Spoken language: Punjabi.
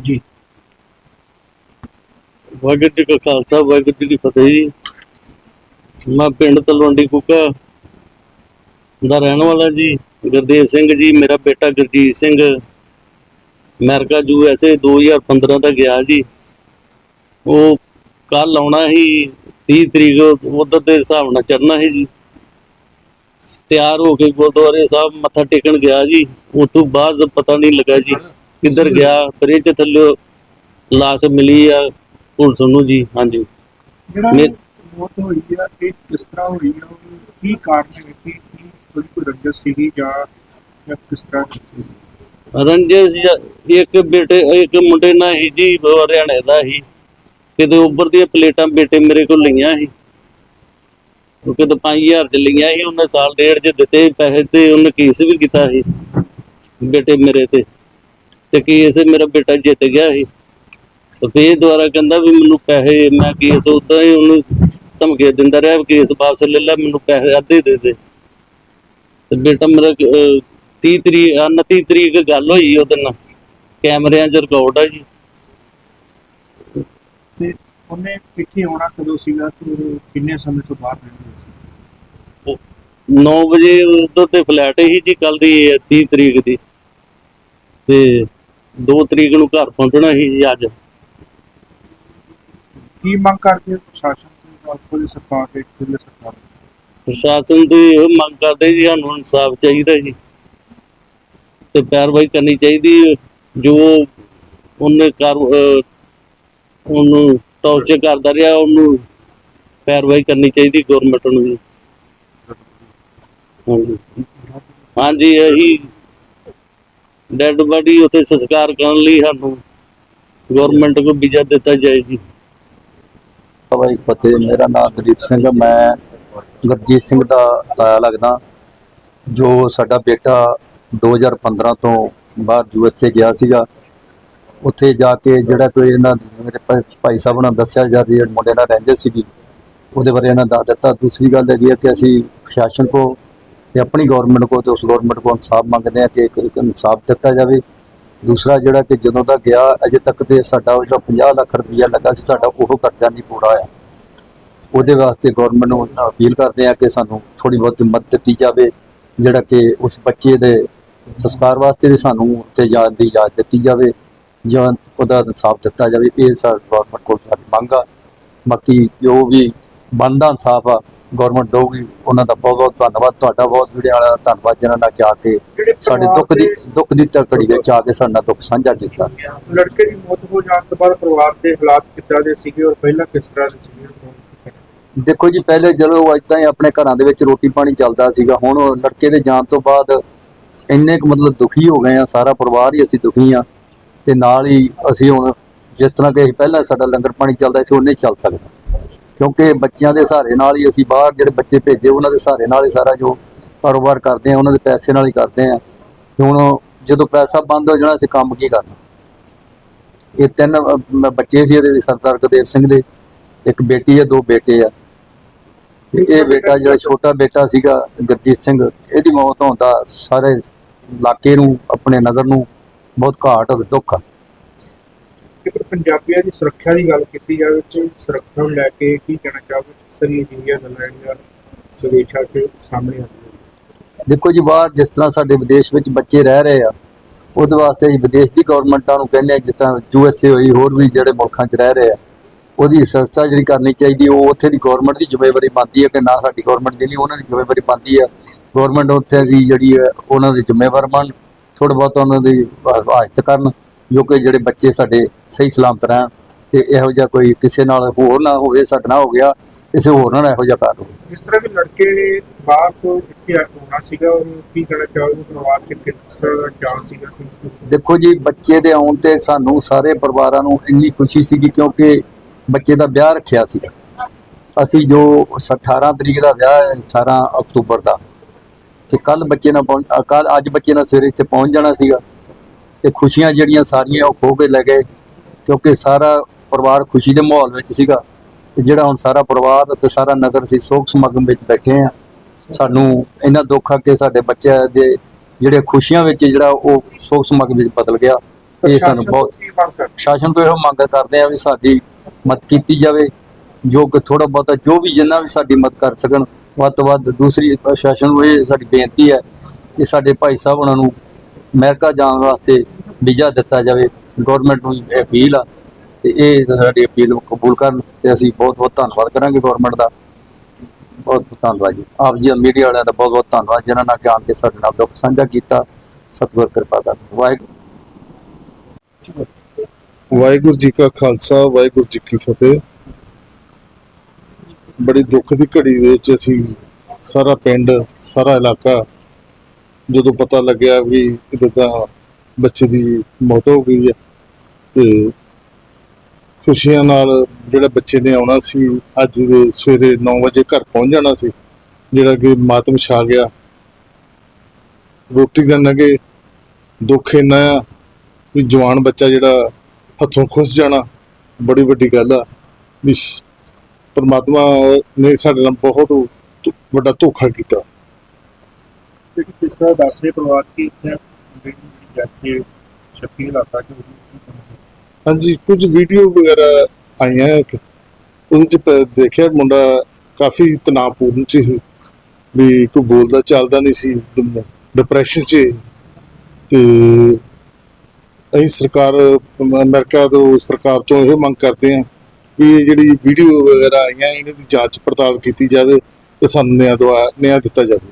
ਜੀ। ਵਾਹਿਗੁਰੂ ਜੀ ਕਾ ਖਾਲਸਾ, ਵਾਹਿਗੁਰੂ ਜੀ ਕੀ ਫਤਿਹ ਜੀ। ਮੈਂ ਪਿੰਡ ਤਲਵੰਡੀ ਕੁੱਕਾ ਦਾ ਰਹਿਣ ਵਾਲਾ ਜੀ, ਗੁਰਦੇਵ ਸਿੰਘ ਜੀ, ਮੇਰਾ ਬੇਟਾ Gurjeet Singh. America U S A 2015 ਦਾ ਗਿਆ ਜੀ। ਉਹ ਕੱਲ ਆਉਣਾ ਸੀ 30 ਤਰੀਕ, ਉਧਰ ਦੇ ਹਿਸਾਬ ਨਾਲ ਚੜਨਾ ਸੀ ਜੀ। ਤਿਆਰ ਹੋ ਕੇ ਗੁਰਦੁਆਰੇ ਸਾਹਿਬ ਮੱਥਾ ਟੇਕਣ ਗਿਆ ਜੀ। ਉਸ ਤੋਂ ਬਾਅਦ ਪਤਾ ਨਹੀਂ ਲੱਗਾ ਜੀ। ਕਿੱਧਰ ਗਿਆ ਬ੍ਰਿਜ ਥੱਲੇ ਲਾਸ਼ ਮਿਲੀ ਆ ਪੁਲਿਸ ਨੂੰ ਜੀ ਹਾਂਜੀ। ਜਿਹੜਾ ਮੇ- ਮੌਤ ਹੋਈ ਆ ਇਹ ਕਿਸ ਤਰ੍ਹਾਂ ਹੋਈ ਆ ਉਹ ਕੀ ਕਾਰਨ ਹੈ ਕਿ ਕੀ ਕੋਈ ਕੋਈ ਰੰਜਸ ਸੀਗੀ ਜਾਂ ਜਾਂ ਕਿਸ ਤਰ੍ਹਾਂ ਰੰਜਸ ਜੀ, ਇੱਕ ਬੇਟੇ ਇੱਕ ਮੁੰਡੇ ਨਾਲ ਹੀ ਜੀ ਉਹ ਹਰਿਆਣੇ ਦਾ ਹੀ। ਕਿਤੇ ਉੱਪਰ ਦੀਆਂ ਪਲੇਟਾਂ ਬੇਟੇ ਮੇਰੇ ਕੋਲ ਲਈਆਂ ਸੀ। ਉਹ ਕਿਤੇ 5000 ਚ ਲਈਆਂ ਸੀ ਉਹਨੇ ਸਾਲ ਡੇਢ ਚ ਦਿੱਤੇ ਪੈਸੇ ਤੇ ਉਹਨੇ ਕੇਸ ਵੀ ਕੀਤਾ ਸੀ ਬੇਟੇ ਮੇਰੇ ਤੇ। ਤੇ ਕੇਸ ਮੇਰਾ ਬੇਟਾ ਜਿੱਤ ਗਿਆ ਸੀ। ਤੇ ਫੇਰ ਦੁਬਾਰਾ ਕਹਿੰਦਾ ਵੀ ਮੈਨੂੰ ਪੈਸੇ ਮੈਂ ਕੇਸ ਉਦਾਂ ਹੀ ਉਹਨੂੰ ਧਮਕੇ ਦਿੰਦਾ ਰਿਹਾ ਕੇਸ ਵਾਪਸ ਲੈ ਲੈ ਮੈਨੂੰ ਪੈਸੇ ਅੱਧੇ ਦੇ ਦੇ। ਤੇ ਬੇਟਾ ਮੇਰਾ ਅਹ, 30 ਤਰੀਕ 29 ਤਰੀਕ ਗੱਲ ਹੋਈ ਉਹਦੇ ਨਾਲ। ਕੈਮਰਿਆਂ 'ਚ ਰਿਕਾਰਡ ਆ ਜੀ। ਤੇ ਉਹਨੇ ਇੱਥੇ ਆਉਣਾ ਕਦੋਂ ਸੀਗਾ ਤੇ ਕਿੰਨੇ ਸਮੇਂ ਤੋਂ ਬਾਅਦ ਰਹਿੰਦੇ ਸੀ 9 ਵਜੇ ਉਧਰ ਤੇ ਫਲੈਟ ਹੀ ਜੀ ਕੱਲ ਦੀ 30 ਤਰੀਕ ਦੀ। ਤੇ 2 ਤਰੀਕ ਨੂੰ ਘਰ ਪਹੁੰਚਣਾ ਸੀ ਜੀ ਅੱਜ ਕੀ ਮੰਗ ਕਰਦੇ ਹੋ ਪ੍ਰਸ਼ਾਸਨ ਤੋਂ ਪੁਲਿਸ ਸਰਕਾਰ ਦੇ ਕੇਂਦਰ ਸਰਕਾਰ ਤੋਂ? ਪ੍ਰਸ਼ਾਸਨ ਤੋਂ ਇਹ ਮੰਗ ਕਰਦੇ ਜੀ ਸਾਨੂੰ ਇਨਸਾਫ ਚਾਹੀਦਾ ਜੀ ਤੇ ਪੈਰਵਾਈ ਕਰਨੀ ਚਾਹੀਦੀ ਹੈ। ਜੋ ਉਹਨੇ ਕਰ ਅਹ, ਉਹਨੂੰ ਟੌਰਚਰ ਕਰਦਾ ਰਿਹਾ ਉਹਨੂੰ ਪੈਰਵਾਈ ਕਰਨੀ ਚਾਹੀਦੀ ਗਵਰਨਮੈਂਟ ਨੂੰ ਜੀ ਹਾਂਜੀ ਹਾਂਜੀ ਇਹੀ ਡੈਡ ਬਾਡੀ ਉੱਥੇ ਸੰਸਕਾਰ ਕਰਨ ਲਈ ਸਾਨੂੰ ਗਵਰਨਮੈਂਟ ਕੋ ਵੀਜ਼ਾ ਦਿੱਤਾ ਜਾਏ ਜੀ ਭਾਈ ਫਤਿਹ, ਮੇਰਾ ਨਾਮ ਦਲੀਪ ਸਿੰਘ ਹੈ। ਮੈਂ ਗੁਰਜੀਤ ਸਿੰਘ ਦਾ ਤਾਇਆ ਲੱਗਦਾ, ਜੋ ਸਾਡਾ ਬੇਟਾ 2015 ਤੋਂ ਬਾਹਰ ਯੂਐਸਏ ਗਿਆ ਸੀਗਾ, ਉੱਥੇ ਜਾ ਕੇ ਜਿਹੜਾ ਕੋਈ ਇਹਨਾਂ ਮੇਰੇ ਭਾਈ ਸਾਹਿਬ ਨੇ ਦੱਸਿਆ ਜਾ ਰਹੀ ਮੁੰਡੇ ਨਾਲ ਰਹਿੰਦੇ ਸੀਗੀ, ਉਹਦੇ ਬਾਰੇ ਇਹਨਾਂ ਦੱਸ ਦਿੱਤਾ ਦੂਸਰੀ ਗੱਲ ਹੈਗੀ ਹੈ ਕਿ ਅਸੀਂ ਪ੍ਰਸ਼ਾਸਨ ਕੋ ਤੇ ਆਪਣੀ ਗਵਰਨਮੈਂਟ ਕੋ ਤੇ ਉਸ ਗਵਰਨਮੈਂਟ ਕੋ ਇਨਸਾਫ ਮੰਗਦੇ ਆ ਕਿ ਇੱਕ ਇਨਸਾਫ ਦਿੱਤਾ ਜਾਵੇ। ਦੂਸਰਾ ਜਿਹੜਾ ਕਿ ਜਦੋਂ ਦਾ ਗਿਆ, ਅਜੇ ਤੱਕ ਤੇ ਸਾਡਾ ਉਹ ਜਿਹੜਾ 50 ਲੱਖ ਰੁਪਈਆ ਲੱਗਾ ਸੀ, ਸਾਡਾ ਉਹ ਕਰਜ਼ਾ ਨਹੀਂ ਪੂਰਾ ਹੋਇਆ। ਉਹਦੇ ਵਾਸਤੇ ਗਵਰਨਮੈਂਟ ਨੂੰ ਅਪੀਲ ਕਰਦੇ ਆ ਕਿ ਸਾਨੂੰ ਥੋੜੀ ਬਹੁਤ ਮਦਦ ਦਿੱਤੀ ਜਾਵੇ, ਜਿਹੜਾ ਕਿ ਉਸ ਬੱਚੇ ਦੇ ਸੰਸਕਾਰ ਵਾਸਤੇ ਵੀ ਸਾਨੂੰ ਉੱਥੇ ਜਾਣ ਦੀ ਇਜਾਜ਼ਤ ਦਿੱਤੀ ਜਾਵੇ, ਜਾਂ ਉਹਦਾ ਇਨਸਾਫ ਦਿੱਤਾ ਜਾਵੇ। ਇਹ ਸਾਡੀ ਗਵਰਨਮੈਂਟ ਕੋਲ ਸਾਡੀ ਮੰਗ ਆ। ਬਾਕੀ ਜੋ ਵੀ ਬਣਦਾ ਇਨਸਾਫ ਆ ਗਵਰਨਮੈਂਟ ਦਊਗੀ ਉਹਨਾਂ ਦਾ ਬਹੁਤ ਬਹੁਤ ਧੰਨਵਾਦ ਤੁਹਾਡਾ ਬਹੁਤ ਵੀਡੀਓ ਵਾਲਾ ਧੰਨਵਾਦ ਜਿਨ੍ਹਾਂ ਨੇ ਆ ਕੇ ਸਾਡੇ ਦੁੱਖ ਦੀ ਦੁੱਖ ਦੀ ਘੜੀ ਵਿੱਚ ਆ ਕੇ ਸਾਡਾ ਦੁੱਖ ਸਾਂਝਾ ਕੀਤਾ। ਲੜਕੇ ਦੀ ਮੌਤ ਹੋ ਜਾਣ ਤੋਂ ਬਾਅਦ ਪਰਿਵਾਰ ਦੇ ਹਾਲਾਤ ਕਿੱਦਾਂ ਦੇ ਸੀਗੇ ਔਰ ਪਹਿਲਾਂ ਕਿਸ ਤਰ੍ਹਾਂ ਦੇ ਸੀਗੇ? ਦੇਖੋ ਜੀ ਪਹਿਲੇ ਜਦੋਂ ਇਦਾਂ ਹੀ ਆਪਣੇ ਘਰਾਂ ਦੇ ਵਿੱਚ ਰੋਟੀ ਪਾਣੀ ਚੱਲਦਾ ਸੀਗਾ ਹੁਣ ਲੜਕੇ ਦੇ ਜਾਣ ਤੋਂ ਬਾਅਦ ਇੰਨੇ ਕੁ ਮਤਲਬ ਦੁਖੀ ਹੋ ਗਏ ਆ ਸਾਰਾ ਪਰਿਵਾਰ ਹੀ ਅਸੀਂ ਦੁਖੀ ਆ ਤੇ ਨਾਲ ਹੀ ਅਸੀਂ ਹੁਣ ਜਿਸ ਤਰ੍ਹਾਂ ਕਿ ਅਸੀਂ ਪਹਿਲਾਂ ਸਾਡਾ ਲੰਗਰ ਪਾਣੀ ਚੱਲਦਾ ਸੀ ਉਹ ਨਹੀਂ ਚੱਲ ਸਕਦਾ। ਕਿਉਂਕਿ ਬੱਚਿਆਂ ਦੇ ਸਹਾਰੇ ਨਾਲ ਹੀ ਅਸੀਂ ਬਾਹਰ ਜਿਹੜੇ ਬੱਚੇ ਭੇਜੇ ਉਹਨਾਂ ਦੇ ਸਹਾਰੇ ਨਾਲ ਹੀ ਸਾਰਾ ਜੋ ਕਾਰੋਬਾਰ ਕਰਦੇ ਆ ਉਹਨਾਂ ਦੇ ਪੈਸੇ ਨਾਲ ਹੀ ਕਰਦੇ ਆ। ਤੇ ਹੁਣ ਜਦੋਂ ਪੈਸਾ ਬੰਦ ਹੋ ਜਾਣਾ ਅਸੀਂ ਕੰਮ ਕੀ ਕਰਨਾ? ਇਹ ਤਿੰਨ ਬੱਚੇ ਸੀ ਇਹਦੇ ਸਰਦਾਰ ਗੁਰਦੇਵ ਸਿੰਘ ਦੇ। ਇੱਕ ਬੇਟੀ ਹੈ ਦੋ ਬੇਟੇ ਆ। ਤੇ ਇਹ ਬੇਟਾ ਜਿਹੜਾ ਛੋਟਾ ਬੇਟਾ ਸੀਗਾ ਗੁਰਜੀਤ ਸਿੰਘ ਇਹਦੀ ਮੌਤ ਹੋਣ ਦਾ ਸਾਰੇ ਇਲਾਕੇ ਨੂੰ ਆਪਣੇ ਨਗਰ ਨੂੰ ਬਹੁਤ ਘਾਟ ਦੁੱਖ ਆ। ਜੇਕਰ ਪੰਜਾਬੀਆਂ ਦੀ ਸੁਰੱਖਿਆ ਦੀ ਗੱਲ ਕੀਤੀ ਜਾਵੇ ਤਾਂ ਸੁਰੱਖਿਆ ਨੂੰ ਲੈ ਕੇ ਕੀ ਕਹਿਣਾ ਚਾਹੋਗੇ? ਸਰੀ ਜਿਹੜੀਆਂ ਗੱਲਾਂ ਜਿਹੜੀਆਂ ਵਿਦੇਸ਼ਾਂ 'ਚ ਸਾਹਮਣੇ ਆਉਂਦੀਆਂ ਦੇਖੋ ਜੀ, ਬਾਹਰ ਜਿਸ ਤਰ੍ਹਾਂ ਸਾਡੇ ਵਿਦੇਸ਼ ਵਿੱਚ ਬੱਚੇ ਰਹਿ ਰਹੇ ਆ, ਉਹਦੇ ਵਾਸਤੇ ਅਸੀਂ ਵਿਦੇਸ਼ ਦੀ ਗਵਰਨਮੈਂਟਾਂ ਨੂੰ ਕਹਿੰਦੇ ਆ, ਜਿਸ ਤਰ੍ਹਾਂ ਯੂਐਸਏ ਹੋਈ, ਹੋਰ ਵੀ ਜਿਹੜੇ ਮੁਲਕਾਂ 'ਚ ਰਹਿ ਰਹੇ ਆ, ਉਹਦੀ ਸੁਰੱਖਿਆ ਜਿਹੜੀ ਕਰਨੀ ਚਾਹੀਦੀ, ਉਹ ਉੱਥੇ ਦੀ ਗਵਰਨਮੈਂਟ ਦੀ ਜ਼ਿੰਮੇਵਾਰੀ ਬਣਦੀ ਹੈ ਕਿ ਨਾ ਸਾਡੀ ਗਵਰਨਮੈਂਟ ਦੀ ਨਹੀਂ ਉਹਨਾਂ ਦੀ ਜ਼ਿੰਮੇਵਾਰੀ ਬਣਦੀ ਹੈ ਗਵਰਨਮੈਂਟ ਉੱਥੇ ਦੀ ਜਿਹੜੀ ਹੈ, ਉਹਨਾਂ ਦੇ ਜ਼ਿੰਮੇਵਾਰ ਬਣ, ਥੋੜ੍ਹਾ ਬਹੁਤ ਉਹਨਾਂ ਦੀ ਹਿਫਾਜ਼ਤ ਕਰਨ। ਜੋ ਕਿ ਜਿਹੜੇ ਬੱਚੇ ਸਾਡੇ ਸਹੀ ਸਲਾਮਤ ਰਹਿਣ ਤੇ ਇਹੋ ਜਿਹਾ ਕੋਈ ਕਿਸੇ ਨਾਲ ਹੋਰ ਨਾ ਹੋਵੇ ਸਾਡੇ ਨਾਲ ਹੋ ਗਿਆ ਕਿਸੇ ਹੋਰ ਨਾਲ ਇਹੋ ਜਿਹਾ ਕਰ ਹੋਵੇ। ਜਿਸ ਤਰ੍ਹਾਂ ਵੀ ਲੜਕੇ ਨੇ ਬਾਹਰ ਤੋਂ ਇੱਥੇ ਆਉਣਾ ਸੀਗਾ ਉਹ ਕੀ ਕਹਿਣਾ ਚਾਹੋਗੇ? ਪਰਿਵਾਰ 'ਚ ਕਿਸ ਤਰ੍ਹਾਂ ਦਾ ਚਾਅ ਸੀਗਾ ਕਿ ਦੇਖੋ ਜੀ ਬੱਚੇ ਦੇ ਆਉਣ ਤੇ ਸਾਨੂੰ ਸਾਰੇ ਪਰਿਵਾਰਾਂ ਨੂੰ ਇੰਨੀ ਖੁਸ਼ੀ ਸੀਗੀ ਕਿਉਂਕਿ ਬੱਚੇ ਦਾ ਵਿਆਹ ਰੱਖਿਆ ਸੀਗਾ। ਅਸੀਂ ਜੋ 18 ਤਰੀਕ ਦਾ ਵਿਆਹ ਹੈ 18 ਅਕਤੂਬਰ ਦਾ ਤੇ ਕੱਲ ਬੱਚੇ ਨਾਲ ਕੱਲ ਅੱਜ ਬੱਚੇ ਨਾਲ ਸਵੇਰੇ ਇੱਥੇ ਪਹੁੰਚ ਜਾਣਾ ਸੀਗਾ। ਤੇ ਖੁਸ਼ੀਆਂ ਜਿਹੜੀਆਂ ਸਾਰੀਆਂ ਉਹ ਖੋ ਕੇ ਲੈ ਗਏ ਕਿਉਂਕਿ ਸਾਰਾ ਪਰਿਵਾਰ ਖੁਸ਼ੀ ਦੇ ਮਾਹੌਲ ਵਿੱਚ ਸੀਗਾ। ਤੇ ਜਿਹੜਾ ਹੁਣ ਸਾਰਾ ਪਰਿਵਾਰ ਤੇ ਸਾਰਾ ਨਗਰ ਸੀ ਸੋਗ ਸਮਾਗਮ ਵਿੱਚ ਬੈਠੇ ਆ ਸਾਨੂੰ ਇਹਨਾਂ ਦੁੱਖ ਕਿ ਸਾਡੇ ਬੱਚੇ ਦੇ ਜਿਹੜੇ ਖੁਸ਼ੀਆਂ ਵਿੱਚ ਜਿਹੜਾ ਉਹ ਸੋਗ ਸਮਾਗਮ ਵਿੱਚ ਬਦਲ ਗਿਆ ਇਹ ਸਾਨੂੰ ਬਹੁਤ ਸ਼ਾਸਨ ਤੋਂ ਇਹੋ ਮੰਗ ਕਰਦੇ ਆ ਵੀ ਸਾਡੀ ਮਦਦ ਕੀਤੀ ਜਾਵੇ ਜੋ ਕਿ ਥੋੜਾ ਬਹੁਤਾ ਜੋ ਵੀ ਜਿੰਨਾ ਵੀ ਸਾਡੀ ਮਦਦ ਕਰ ਸਕਣ ਵੱਧ ਤੋਂ ਵੱਧ ਦੂਸਰੀ ਪ੍ਰਸ਼ਾਸਨ ਨੂੰ ਇਹ ਸਾਡੀ ਬੇਨਤੀ ਹੈ ਕਿ ਸਾਡੇ ਭਾਈ ਸਾਹਿਬ ਉਹਨਾਂ ਨੂੰ ਅਮਰੀਕਾ ਜਾਣ ਵਾਸਤੇ ਵੀਜ਼ਾ ਦਿੱਤਾ ਜਾਵੇ ਗਵਰਨਮੈਂਟ ਨੂੰ ਅਪੀਲ ਆ, ਤੇ ਇਹ ਸਾਡੀ ਅਪੀਲ ਨੂੰ ਕਬੂਲ ਕਰਨ, ਤੇ ਅਸੀਂ ਬਹੁਤ ਬਹੁਤ ਧੰਨਵਾਦ ਕਰਾਂਗੇ ਗਵਰਨਮੈਂਟ ਦਾ। ਬਹੁਤ ਬਹੁਤ ਧੰਨਵਾਦ ਜੀ। ਆਪ ਜੀ ਮੀਡੀਆ ਵਾਲਿਆਂ ਦਾ ਬਹੁਤ ਬਹੁਤ ਧੰਨਵਾਦ, ਜਿਨ੍ਹਾਂ ਨਾਲ ਜਾਣ ਕੇ ਸਾਡੇ ਨਾਲ ਦੁੱਖ ਸਾਂਝਾ ਕੀਤਾ। ਸਤਿਗੁਰ ਕਿਰਪਾ ਕਰ ਵਾਹਿਗੁਰੂ। ਵਾਹਿਗੁਰੂ ਜੀ ਕਾ ਖਾਲਸਾ, ਵਾਹਿਗੁਰੂ ਜੀ ਕੀ ਫਤਿਹ। ਬੜੀ ਦੁੱਖ ਦੀ ਘੜੀ ਦੇ ਵਿੱਚ ਅਸੀਂ ਸਾਰਾ ਪਿੰਡ, ਸਾਰਾ ਇਲਾਕਾ ਜਦੋਂ ਪਤਾ ਲੱਗਿਆ ਵੀ ਇਦਾਂ ਦਾ ਬੱਚੇ ਦੀ ਮੌਤ ਹੋ ਗਈ ਹੈ ਤੇ ਖੁਸ਼ੀਆਂ ਨਾਲ ਜਿਹੜਾ ਬੱਚੇ ਨੇ ਆਉਣਾ ਸੀ, ਅੱਜ ਦੇ ਸਵੇਰੇ 9 ਵਜੇ ਘਰ ਪਹੁੰਚ ਜਾਣਾ ਸੀ, ਜਿਹੜਾ ਕਿ ਮਾਤਮ ਛਾ ਗਿਆ। ਰੋਟੀ ਕਰਨ ਲੱਗੇ ਦੁੱਖ ਇੰਨਾ ਆ ਵੀ ਜਵਾਨ ਬੱਚਾ ਜਿਹੜਾ ਹੱਥੋਂ ਖੁੱਸ ਜਾਣਾ ਬੜੀ ਵੱਡੀ ਗੱਲ ਆ। ਵੀ ਪਰਮਾਤਮਾ ਨੇ ਸਾਡੇ ਨਾਲ ਬਹੁਤ ਵੱਡਾ ਧੋਖਾ ਕੀਤਾ। ਜਿਹੜੀ ਕਿਸ ਤਰ੍ਹਾਂ ਦੱਸ ਰਹੇ ਪਰਿਵਾਰ ਕੀ ਇੱਥੇ ਜਿਹੜੀ ਜਾ ਕੇ ਸ਼ੱਕੀ ਹਾਲਾਤਾਂ ਚ ਹਾਂਜੀ, ਕੁਝ ਵੀਡੀਓ ਵਗੈਰਾ ਆਈਆਂ ਕਿ ਉਹਦੇ ਚ ਪ- ਦੇਖਿਆ ਮੁੰਡਾ ਕਾਫੀ ਤਣਾਅਪੂਰਨ ਚ ਸੀ ਵੀ ਕੋਈ ਬੋਲਦਾ ਚੱਲਦਾ ਨਹੀਂ ਸੀ ਡਿਪਰੈਸ਼ਨ ਚ ਤੇ ਅਸੀਂ ਸਰਕਾਰ ਅਮ- ਅਮਰੀਕਾ ਤੋਂ ਸਰਕਾਰ ਤੋਂ ਇਹ ਮੰਗ ਕਰਦੇ ਹਾਂ ਵੀ ਇਹ ਜਿਹੜੀ ਵੀਡੀਓ ਵਗੈਰਾ ਆਈਆਂ, ਇਹਨਾਂ ਦੀ ਜਾਂਚ ਪੜਤਾਲ ਕੀਤੀ ਜਾਵੇ ਤੇ ਸਾਨੂੰ ਨਿਆਂ ਦਵਾ, ਨਿਆਂ ਦਿੱਤਾ ਜਾਵੇ।